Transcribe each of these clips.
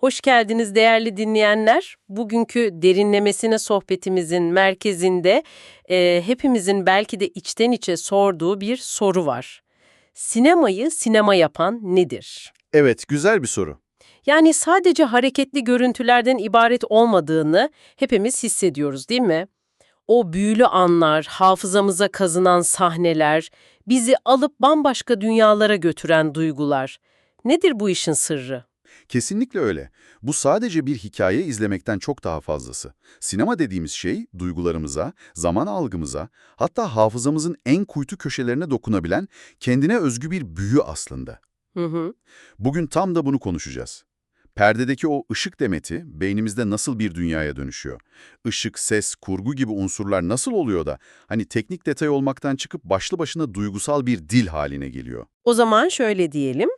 Hoş geldiniz değerli dinleyenler. Bugünkü derinlemesine sohbetimizin merkezinde e, hepimizin belki de içten içe sorduğu bir soru var. Sinemayı sinema yapan nedir? Evet, güzel bir soru. Yani sadece hareketli görüntülerden ibaret olmadığını hepimiz hissediyoruz değil mi? O büyülü anlar, hafızamıza kazınan sahneler, bizi alıp bambaşka dünyalara götüren duygular. Nedir bu işin sırrı? Kesinlikle öyle. Bu sadece bir hikaye izlemekten çok daha fazlası. Sinema dediğimiz şey, duygularımıza, zaman algımıza, hatta hafızamızın en kuytu köşelerine dokunabilen kendine özgü bir büyü aslında. Hı hı. Bugün tam da bunu konuşacağız. Perdedeki o ışık demeti beynimizde nasıl bir dünyaya dönüşüyor? Işık, ses, kurgu gibi unsurlar nasıl oluyor da hani teknik detay olmaktan çıkıp başlı başına duygusal bir dil haline geliyor? O zaman şöyle diyelim,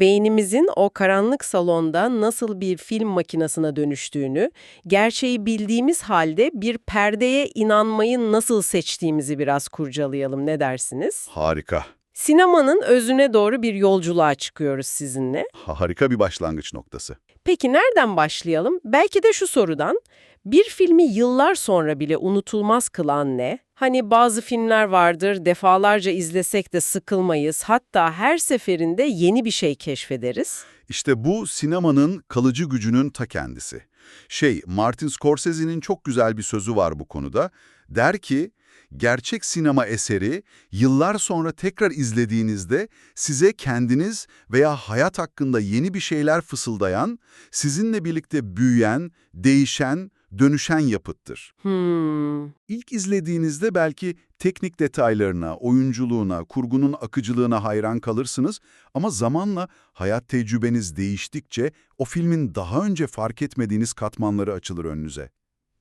beynimizin o karanlık salonda nasıl bir film makinesine dönüştüğünü, gerçeği bildiğimiz halde bir perdeye inanmayı nasıl seçtiğimizi biraz kurcalayalım ne dersiniz? Harika. Sinemanın özüne doğru bir yolculuğa çıkıyoruz sizinle. Harika bir başlangıç noktası. Peki nereden başlayalım? Belki de şu sorudan. Bir filmi yıllar sonra bile unutulmaz kılan ne? Hani bazı filmler vardır, defalarca izlesek de sıkılmayız, hatta her seferinde yeni bir şey keşfederiz. İşte bu sinemanın kalıcı gücünün ta kendisi. Şey, Martin Scorsese'nin çok güzel bir sözü var bu konuda. Der ki, gerçek sinema eseri yıllar sonra tekrar izlediğinizde size kendiniz veya hayat hakkında yeni bir şeyler fısıldayan, sizinle birlikte büyüyen, değişen, dönüşen yapıttır. Hmm, İlk izlediğinizde belki teknik detaylarına, oyunculuğuna, kurgunun akıcılığına hayran kalırsınız ama zamanla hayat tecrübeniz değiştikçe o filmin daha önce fark etmediğiniz katmanları açılır önünüze.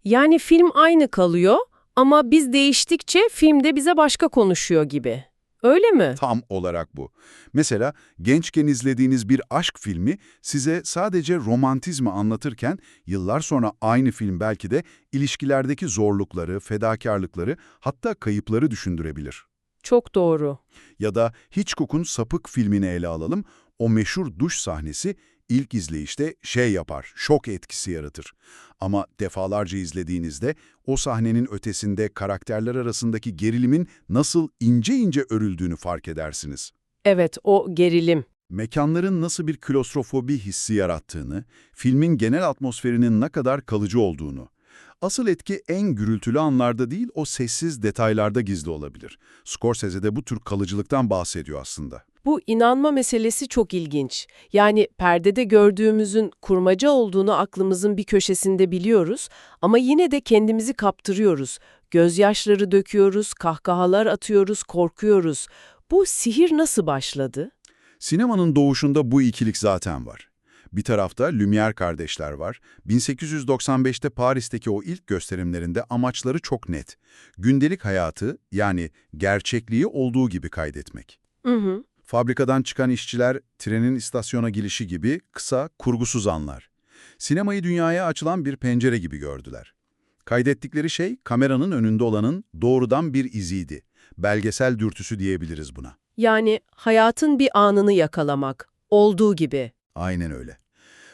yani film aynı kalıyor ama biz değiştikçe filmde bize başka konuşuyor gibi. Öyle mi? Tam olarak bu. Mesela gençken izlediğiniz bir aşk filmi size sadece romantizmi anlatırken yıllar sonra aynı film belki de ilişkilerdeki zorlukları, fedakarlıkları hatta kayıpları düşündürebilir. Çok doğru. Ya da Hitchcock'un Sapık filmini ele alalım. O meşhur duş sahnesi ilk izleyişte şey yapar, şok etkisi yaratır. Ama defalarca izlediğinizde o sahnenin ötesinde karakterler arasındaki gerilimin nasıl ince ince örüldüğünü fark edersiniz. Evet, o gerilim. Mekanların nasıl bir klostrofobi hissi yarattığını, filmin genel atmosferinin ne kadar kalıcı olduğunu. Asıl etki en gürültülü anlarda değil, o sessiz detaylarda gizli olabilir. Scorsese de bu tür kalıcılıktan bahsediyor aslında. Bu inanma meselesi çok ilginç. Yani perdede gördüğümüzün kurmaca olduğunu aklımızın bir köşesinde biliyoruz ama yine de kendimizi kaptırıyoruz. Gözyaşları döküyoruz, kahkahalar atıyoruz, korkuyoruz. Bu sihir nasıl başladı? Sinemanın doğuşunda bu ikilik zaten var. Bir tarafta Lumière kardeşler var. 1895'te Paris'teki o ilk gösterimlerinde amaçları çok net. Gündelik hayatı yani gerçekliği olduğu gibi kaydetmek. Hı hı. Fabrikadan çıkan işçiler, trenin istasyona girişi gibi kısa, kurgusuz anlar. Sinemayı dünyaya açılan bir pencere gibi gördüler. Kaydettikleri şey, kameranın önünde olanın doğrudan bir iziydi. Belgesel dürtüsü diyebiliriz buna. Yani hayatın bir anını yakalamak, olduğu gibi. Aynen öyle.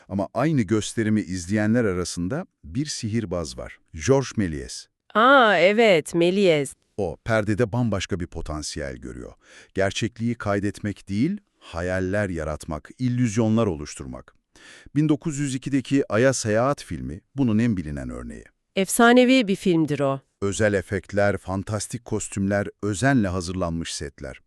Ama aynı gösterimi izleyenler arasında bir sihirbaz var. Georges Méliès. Aa evet, Méliès. O, perdede bambaşka bir potansiyel görüyor. Gerçekliği kaydetmek değil, hayaller yaratmak, illüzyonlar oluşturmak. 1902'deki Ay'a Seyahat filmi bunun en bilinen örneği. Efsanevi bir filmdir o. Özel efektler, fantastik kostümler, özenle hazırlanmış setler.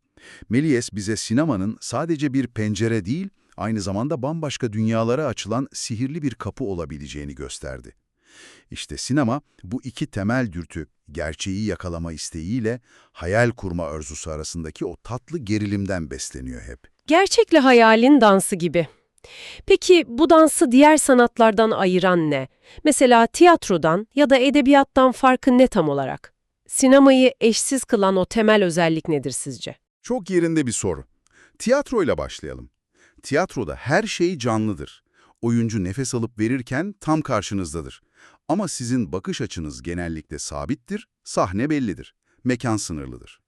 Méliès bize sinemanın sadece bir pencere değil, aynı zamanda bambaşka dünyalara açılan sihirli bir kapı olabileceğini gösterdi. İşte sinema bu iki temel dürtü, gerçeği yakalama isteğiyle hayal kurma arzusu arasındaki o tatlı gerilimden besleniyor hep. Gerçekle hayalin dansı gibi. Peki bu dansı diğer sanatlardan ayıran ne? Mesela tiyatrodan ya da edebiyattan farkı ne tam olarak? Sinemayı eşsiz kılan o temel özellik nedir sizce? Çok yerinde bir soru. Tiyatroyla başlayalım. Tiyatroda her şey canlıdır. Oyuncu nefes alıp verirken tam karşınızdadır. Ama sizin bakış açınız genellikle sabittir, sahne bellidir. Mekan sınırlıdır.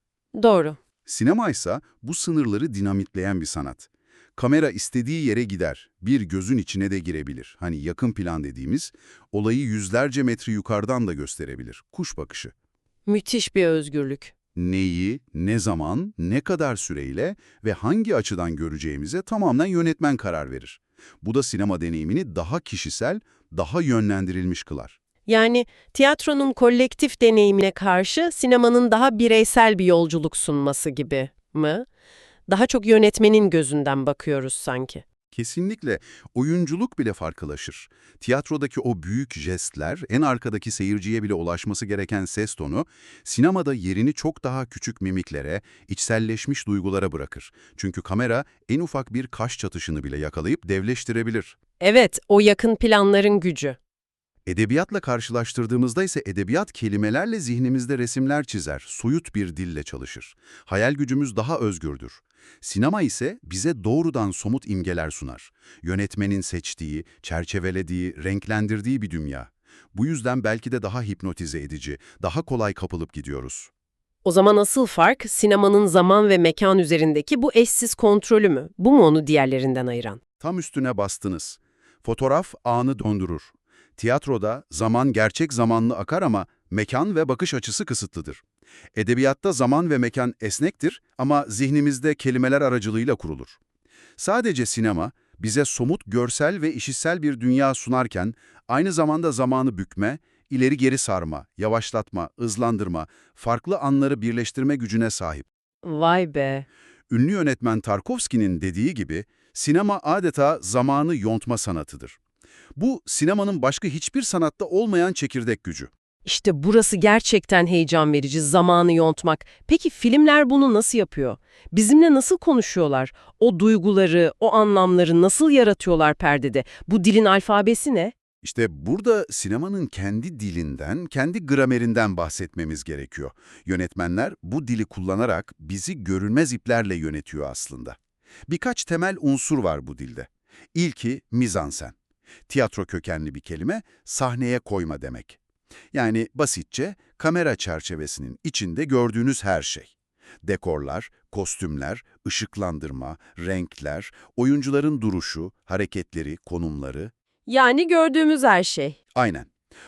Doğru. Sinema ise bu sınırları dinamitleyen bir sanat. Kamera istediği yere gider, bir gözün içine de girebilir. Hani yakın plan dediğimiz, olayı yüzlerce metre yukarıdan da gösterebilir. Kuş bakışı. Müthiş bir özgürlük. Neyi, ne zaman, ne kadar süreyle ve hangi açıdan göreceğimize tamamen yönetmen karar verir. Bu da sinema deneyimini daha kişisel, daha yönlendirilmiş kılar. Yani tiyatronun kolektif deneyimine karşı sinemanın daha bireysel bir yolculuk sunması gibi mi? Daha çok yönetmenin gözünden bakıyoruz sanki. Kesinlikle oyunculuk bile farklılaşır. Tiyatrodaki o büyük jestler, en arkadaki seyirciye bile ulaşması gereken ses tonu, sinemada yerini çok daha küçük mimiklere, içselleşmiş duygulara bırakır. Çünkü kamera en ufak bir kaş çatışını bile yakalayıp devleştirebilir. Evet, o yakın planların gücü. Edebiyatla karşılaştırdığımızda ise edebiyat kelimelerle zihnimizde resimler çizer, soyut bir dille çalışır. Hayal gücümüz daha özgürdür. Sinema ise bize doğrudan somut imgeler sunar. Yönetmenin seçtiği, çerçevelediği, renklendirdiği bir dünya. Bu yüzden belki de daha hipnotize edici, daha kolay kapılıp gidiyoruz. O zaman asıl fark sinemanın zaman ve mekan üzerindeki bu eşsiz kontrolü mü? Bu mu onu diğerlerinden ayıran? Tam üstüne bastınız. Fotoğraf anı döndürür. Tiyatroda zaman gerçek zamanlı akar ama mekan ve bakış açısı kısıtlıdır. Edebiyatta zaman ve mekan esnektir ama zihnimizde kelimeler aracılığıyla kurulur. Sadece sinema bize somut görsel ve işitsel bir dünya sunarken aynı zamanda zamanı bükme, ileri geri sarma, yavaşlatma, hızlandırma, farklı anları birleştirme gücüne sahip. Vay be. Ünlü yönetmen Tarkovski'nin dediği gibi sinema adeta zamanı yontma sanatıdır. Bu sinemanın başka hiçbir sanatta olmayan çekirdek gücü. İşte burası gerçekten heyecan verici, zamanı yontmak. Peki filmler bunu nasıl yapıyor? Bizimle nasıl konuşuyorlar? O duyguları, o anlamları nasıl yaratıyorlar perdede? Bu dilin alfabesi ne? İşte burada sinemanın kendi dilinden, kendi gramerinden bahsetmemiz gerekiyor. Yönetmenler bu dili kullanarak bizi görünmez iplerle yönetiyor aslında. Birkaç temel unsur var bu dilde. İlki mizansen. Tiyatro kökenli bir kelime, sahneye koyma demek. Yani basitçe kamera çerçevesinin içinde gördüğünüz her şey. Dekorlar, kostümler, ışıklandırma, renkler, oyuncuların duruşu, hareketleri, konumları, Yani gördüğümüz her şey. Aynen.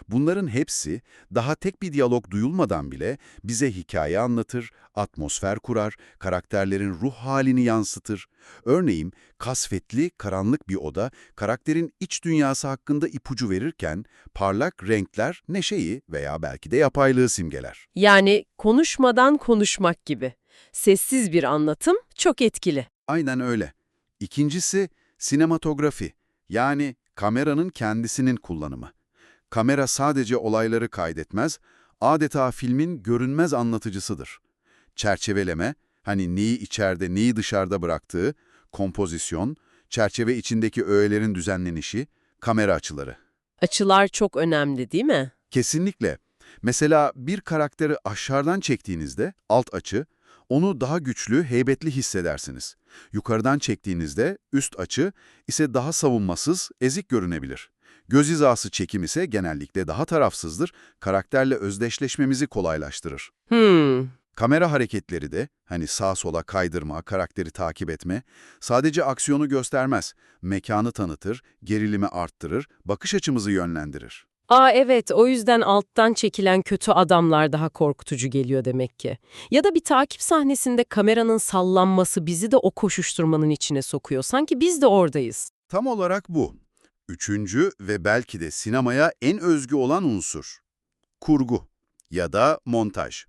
Bunların hepsi daha tek bir diyalog duyulmadan bile bize hikaye anlatır, atmosfer kurar, karakterlerin ruh halini yansıtır. Örneğin kasvetli, karanlık bir oda karakterin iç dünyası hakkında ipucu verirken parlak renkler neşeyi veya belki de yapaylığı simgeler. Yani konuşmadan konuşmak gibi. Sessiz bir anlatım çok etkili. Aynen öyle. İkincisi sinematografi yani kameranın kendisinin kullanımı. Kamera sadece olayları kaydetmez, adeta filmin görünmez anlatıcısıdır. Çerçeveleme, hani neyi içeride neyi dışarıda bıraktığı, kompozisyon, çerçeve içindeki öğelerin düzenlenişi, kamera açıları. Açılar çok önemli değil mi? Kesinlikle. Mesela bir karakteri aşağıdan çektiğinizde alt açı, onu daha güçlü, heybetli hissedersiniz. Yukarıdan çektiğinizde üst açı ise daha savunmasız, ezik görünebilir. Göz hizası çekim ise genellikle daha tarafsızdır, karakterle özdeşleşmemizi kolaylaştırır. Hmm. Kamera hareketleri de, hani sağ sola kaydırma, karakteri takip etme, sadece aksiyonu göstermez, mekanı tanıtır, gerilimi arttırır, bakış açımızı yönlendirir. Aa evet, o yüzden alttan çekilen kötü adamlar daha korkutucu geliyor demek ki. Ya da bir takip sahnesinde kameranın sallanması bizi de o koşuşturmanın içine sokuyor. Sanki biz de oradayız. Tam olarak bu. Üçüncü ve belki de sinemaya en özgü olan unsur. Kurgu ya da montaj.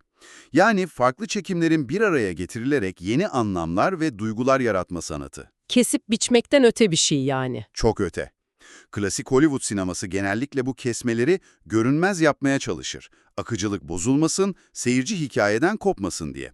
Yani farklı çekimlerin bir araya getirilerek yeni anlamlar ve duygular yaratma sanatı. Kesip biçmekten öte bir şey yani. Çok öte. Klasik Hollywood sineması genellikle bu kesmeleri görünmez yapmaya çalışır. Akıcılık bozulmasın, seyirci hikayeden kopmasın diye.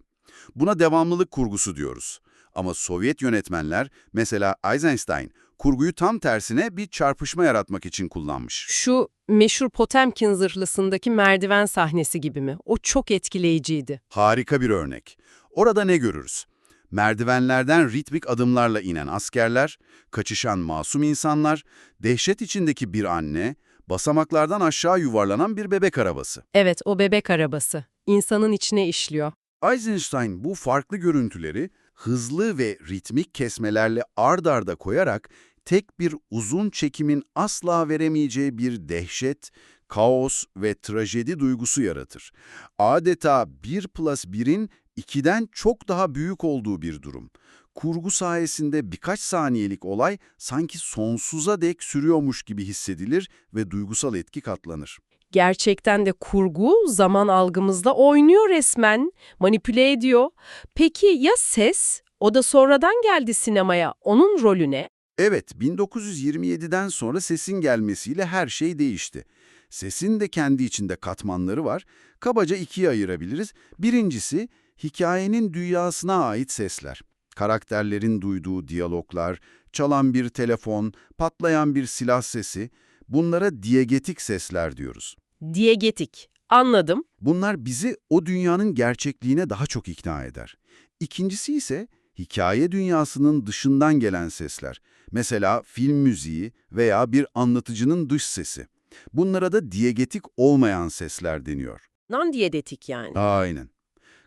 Buna devamlılık kurgusu diyoruz. Ama Sovyet yönetmenler, mesela Eisenstein, kurguyu tam tersine bir çarpışma yaratmak için kullanmış. Şu meşhur Potemkin zırhlısındaki merdiven sahnesi gibi mi? O çok etkileyiciydi. Harika bir örnek. Orada ne görürüz? Merdivenlerden ritmik adımlarla inen askerler, kaçışan masum insanlar, dehşet içindeki bir anne, basamaklardan aşağı yuvarlanan bir bebek arabası. Evet, o bebek arabası. İnsanın içine işliyor. Eisenstein bu farklı görüntüleri hızlı ve ritmik kesmelerle ard arda koyarak tek bir uzun çekimin asla veremeyeceği bir dehşet, kaos ve trajedi duygusu yaratır. Adeta 1 plus 1'in 2'den çok daha büyük olduğu bir durum. Kurgu sayesinde birkaç saniyelik olay sanki sonsuza dek sürüyormuş gibi hissedilir ve duygusal etki katlanır. Gerçekten de kurgu zaman algımızda oynuyor resmen, manipüle ediyor. Peki ya ses? O da sonradan geldi sinemaya. Onun rolü ne? Evet, 1927'den sonra sesin gelmesiyle her şey değişti. Sesin de kendi içinde katmanları var. Kabaca ikiye ayırabiliriz. Birincisi, hikayenin dünyasına ait sesler. Karakterlerin duyduğu diyaloglar, çalan bir telefon, patlayan bir silah sesi, bunlara diyegetik sesler diyoruz. Diyegetik. Anladım. Bunlar bizi o dünyanın gerçekliğine daha çok ikna eder. İkincisi ise hikaye dünyasının dışından gelen sesler. Mesela film müziği veya bir anlatıcının dış sesi. Bunlara da diyegetik olmayan sesler deniyor. Non-diyedetik yani. Aynen.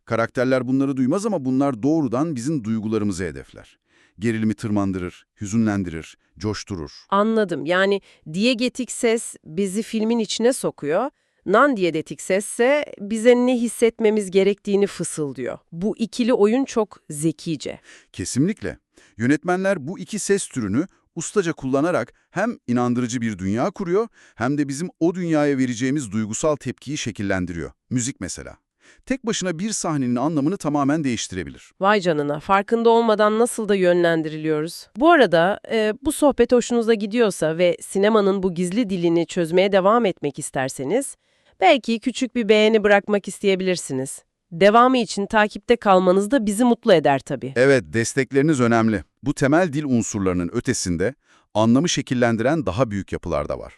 Karakterler bunları duymaz ama bunlar doğrudan bizim duygularımızı hedefler. Gerilimi tırmandırır, hüzünlendirir, coşturur. Anladım. Yani diyegetik ses bizi filmin içine sokuyor. Non-diyedetik sesse bize ne hissetmemiz gerektiğini fısıldıyor. Bu ikili oyun çok zekice. Kesinlikle. Yönetmenler bu iki ses türünü ustaca kullanarak hem inandırıcı bir dünya kuruyor hem de bizim o dünyaya vereceğimiz duygusal tepkiyi şekillendiriyor. Müzik mesela. Tek başına bir sahnenin anlamını tamamen değiştirebilir. Vay canına, farkında olmadan nasıl da yönlendiriliyoruz. Bu arada e, bu sohbet hoşunuza gidiyorsa ve sinemanın bu gizli dilini çözmeye devam etmek isterseniz, belki küçük bir beğeni bırakmak isteyebilirsiniz. Devamı için takipte kalmanız da bizi mutlu eder tabii. Evet, destekleriniz önemli. Bu temel dil unsurlarının ötesinde anlamı şekillendiren daha büyük yapılar da var.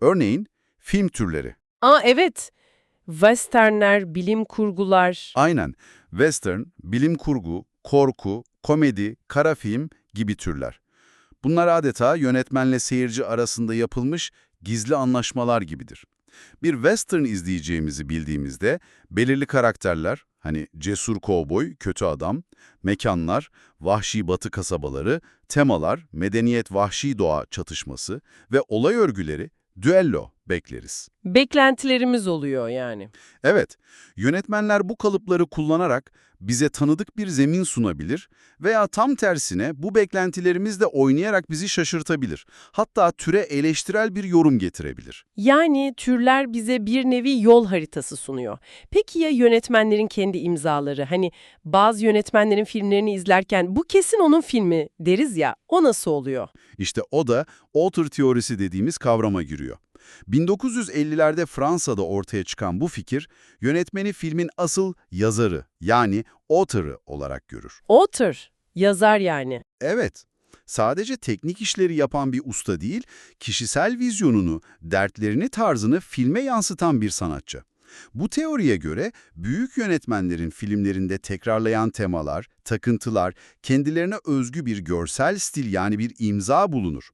Örneğin film türleri. Aa evet, westernler, bilim kurgular... Aynen. Western, bilim kurgu, korku, komedi, kara film gibi türler. Bunlar adeta yönetmenle seyirci arasında yapılmış gizli anlaşmalar gibidir. Bir western izleyeceğimizi bildiğimizde belirli karakterler, hani cesur kovboy, kötü adam, mekanlar, vahşi batı kasabaları, temalar, medeniyet vahşi doğa çatışması ve olay örgüleri, düello bekleriz. Beklentilerimiz oluyor yani. Evet, yönetmenler bu kalıpları kullanarak bize tanıdık bir zemin sunabilir veya tam tersine bu beklentilerimizle oynayarak bizi şaşırtabilir. Hatta türe eleştirel bir yorum getirebilir. Yani türler bize bir nevi yol haritası sunuyor. Peki ya yönetmenlerin kendi imzaları? Hani bazı yönetmenlerin filmlerini izlerken bu kesin onun filmi deriz ya, o nasıl oluyor? İşte o da author teorisi dediğimiz kavrama giriyor. 1950'lerde Fransa'da ortaya çıkan bu fikir, yönetmeni filmin asıl yazarı yani author'ı olarak görür. Author, yazar yani. Evet, sadece teknik işleri yapan bir usta değil, kişisel vizyonunu, dertlerini, tarzını filme yansıtan bir sanatçı. Bu teoriye göre büyük yönetmenlerin filmlerinde tekrarlayan temalar, takıntılar, kendilerine özgü bir görsel stil yani bir imza bulunur.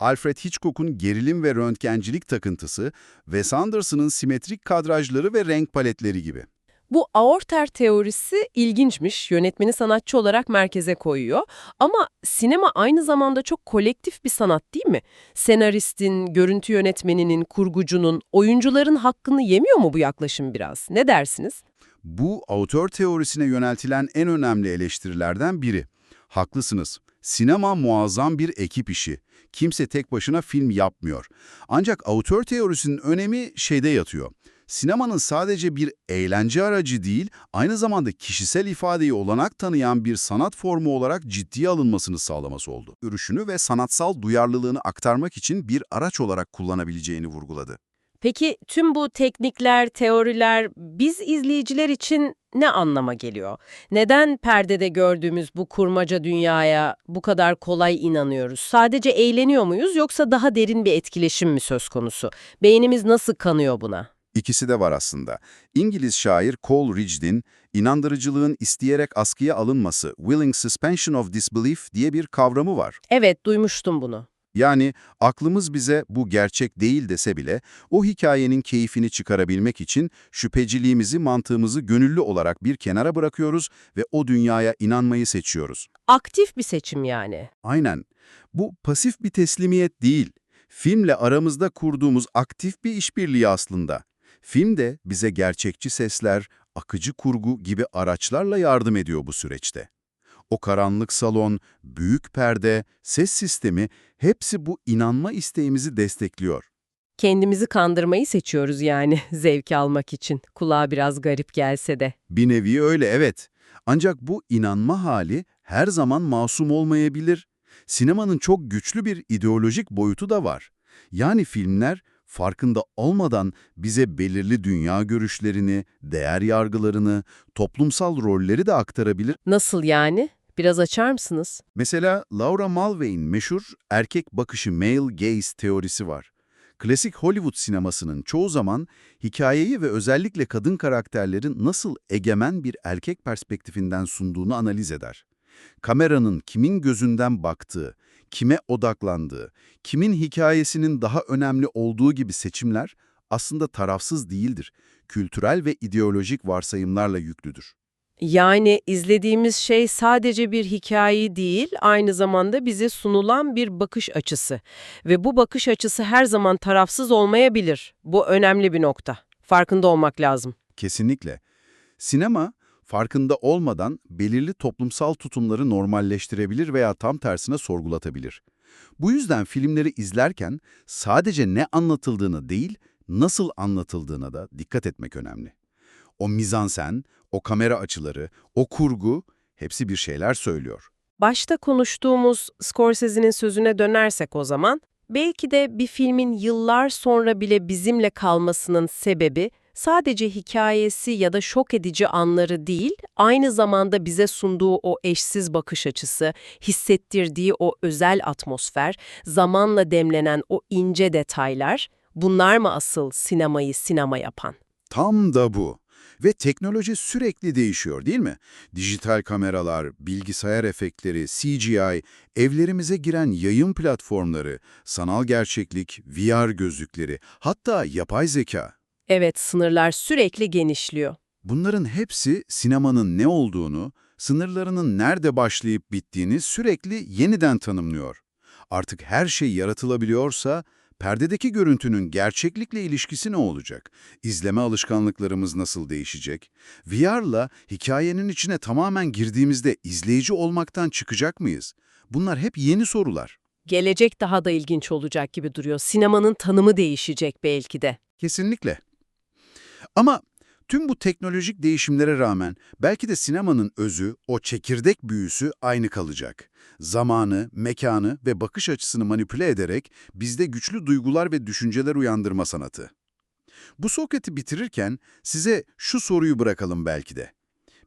Alfred Hitchcock'un gerilim ve röntgencilik takıntısı, Wes Anderson'ın simetrik kadrajları ve renk paletleri gibi. Bu aorter teorisi ilginçmiş, yönetmeni sanatçı olarak merkeze koyuyor. Ama sinema aynı zamanda çok kolektif bir sanat değil mi? Senaristin, görüntü yönetmeninin, kurgucunun, oyuncuların hakkını yemiyor mu bu yaklaşım biraz? Ne dersiniz? Bu autör teorisine yöneltilen en önemli eleştirilerden biri. Haklısınız. Sinema muazzam bir ekip işi. Kimse tek başına film yapmıyor. Ancak autör teorisinin önemi şeyde yatıyor. Sinemanın sadece bir eğlence aracı değil, aynı zamanda kişisel ifadeyi olanak tanıyan bir sanat formu olarak ciddiye alınmasını sağlaması oldu. Görüşünü ve sanatsal duyarlılığını aktarmak için bir araç olarak kullanabileceğini vurguladı. Peki tüm bu teknikler, teoriler biz izleyiciler için ne anlama geliyor? Neden perdede gördüğümüz bu kurmaca dünyaya bu kadar kolay inanıyoruz? Sadece eğleniyor muyuz yoksa daha derin bir etkileşim mi söz konusu? Beynimiz nasıl kanıyor buna? İkisi de var aslında. İngiliz şair Coleridge'in inandırıcılığın isteyerek askıya alınması, willing suspension of disbelief diye bir kavramı var. Evet, duymuştum bunu. Yani aklımız bize bu gerçek değil dese bile o hikayenin keyfini çıkarabilmek için şüpheciliğimizi, mantığımızı gönüllü olarak bir kenara bırakıyoruz ve o dünyaya inanmayı seçiyoruz. Aktif bir seçim yani. Aynen. Bu pasif bir teslimiyet değil. Filmle aramızda kurduğumuz aktif bir işbirliği aslında. Film de bize gerçekçi sesler, akıcı kurgu gibi araçlarla yardım ediyor bu süreçte. O karanlık salon, büyük perde, ses sistemi hepsi bu inanma isteğimizi destekliyor. Kendimizi kandırmayı seçiyoruz yani zevki almak için. Kulağa biraz garip gelse de. Bir nevi öyle evet. Ancak bu inanma hali her zaman masum olmayabilir. Sinemanın çok güçlü bir ideolojik boyutu da var. Yani filmler farkında olmadan bize belirli dünya görüşlerini, değer yargılarını, toplumsal rolleri de aktarabilir. Nasıl yani? Biraz açar mısınız? Mesela Laura Mulvey'in meşhur erkek bakışı male gaze teorisi var. Klasik Hollywood sinemasının çoğu zaman hikayeyi ve özellikle kadın karakterlerin nasıl egemen bir erkek perspektifinden sunduğunu analiz eder. Kameranın kimin gözünden baktığı, kime odaklandığı, kimin hikayesinin daha önemli olduğu gibi seçimler aslında tarafsız değildir. Kültürel ve ideolojik varsayımlarla yüklüdür. Yani izlediğimiz şey sadece bir hikaye değil, aynı zamanda bize sunulan bir bakış açısı. Ve bu bakış açısı her zaman tarafsız olmayabilir. Bu önemli bir nokta. Farkında olmak lazım. Kesinlikle. Sinema, farkında olmadan belirli toplumsal tutumları normalleştirebilir veya tam tersine sorgulatabilir. Bu yüzden filmleri izlerken sadece ne anlatıldığını değil, nasıl anlatıldığına da dikkat etmek önemli. O mizansen, o kamera açıları, o kurgu hepsi bir şeyler söylüyor. Başta konuştuğumuz Scorsese'nin sözüne dönersek o zaman, belki de bir filmin yıllar sonra bile bizimle kalmasının sebebi sadece hikayesi ya da şok edici anları değil, aynı zamanda bize sunduğu o eşsiz bakış açısı, hissettirdiği o özel atmosfer, zamanla demlenen o ince detaylar, bunlar mı asıl sinemayı sinema yapan? Tam da bu. Ve teknoloji sürekli değişiyor değil mi? Dijital kameralar, bilgisayar efektleri, CGI, evlerimize giren yayın platformları, sanal gerçeklik, VR gözlükleri, hatta yapay zeka. Evet, sınırlar sürekli genişliyor. Bunların hepsi sinemanın ne olduğunu, sınırlarının nerede başlayıp bittiğini sürekli yeniden tanımlıyor. Artık her şey yaratılabiliyorsa, perdedeki görüntünün gerçeklikle ilişkisi ne olacak? İzleme alışkanlıklarımız nasıl değişecek? VR'la hikayenin içine tamamen girdiğimizde izleyici olmaktan çıkacak mıyız? Bunlar hep yeni sorular. Gelecek daha da ilginç olacak gibi duruyor. Sinemanın tanımı değişecek belki de. Kesinlikle. Ama tüm bu teknolojik değişimlere rağmen belki de sinemanın özü, o çekirdek büyüsü aynı kalacak. Zamanı, mekanı ve bakış açısını manipüle ederek bizde güçlü duygular ve düşünceler uyandırma sanatı. Bu sohbeti bitirirken size şu soruyu bırakalım belki de.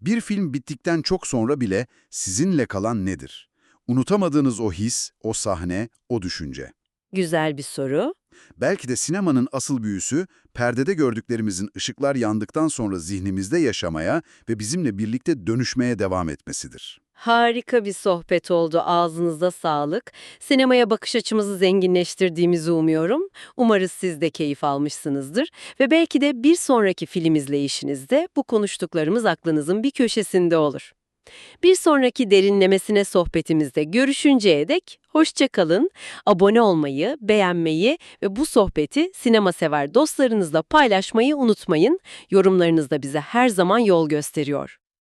Bir film bittikten çok sonra bile sizinle kalan nedir? Unutamadığınız o his, o sahne, o düşünce. Güzel bir soru. Belki de sinemanın asıl büyüsü, perdede gördüklerimizin ışıklar yandıktan sonra zihnimizde yaşamaya ve bizimle birlikte dönüşmeye devam etmesidir. Harika bir sohbet oldu. Ağzınıza sağlık. Sinemaya bakış açımızı zenginleştirdiğimizi umuyorum. Umarız siz de keyif almışsınızdır. Ve belki de bir sonraki film izleyişinizde bu konuştuklarımız aklınızın bir köşesinde olur. Bir sonraki derinlemesine sohbetimizde görüşünceye dek hoşça kalın. Abone olmayı, beğenmeyi ve bu sohbeti sinema sever dostlarınızla paylaşmayı unutmayın. Yorumlarınız da bize her zaman yol gösteriyor.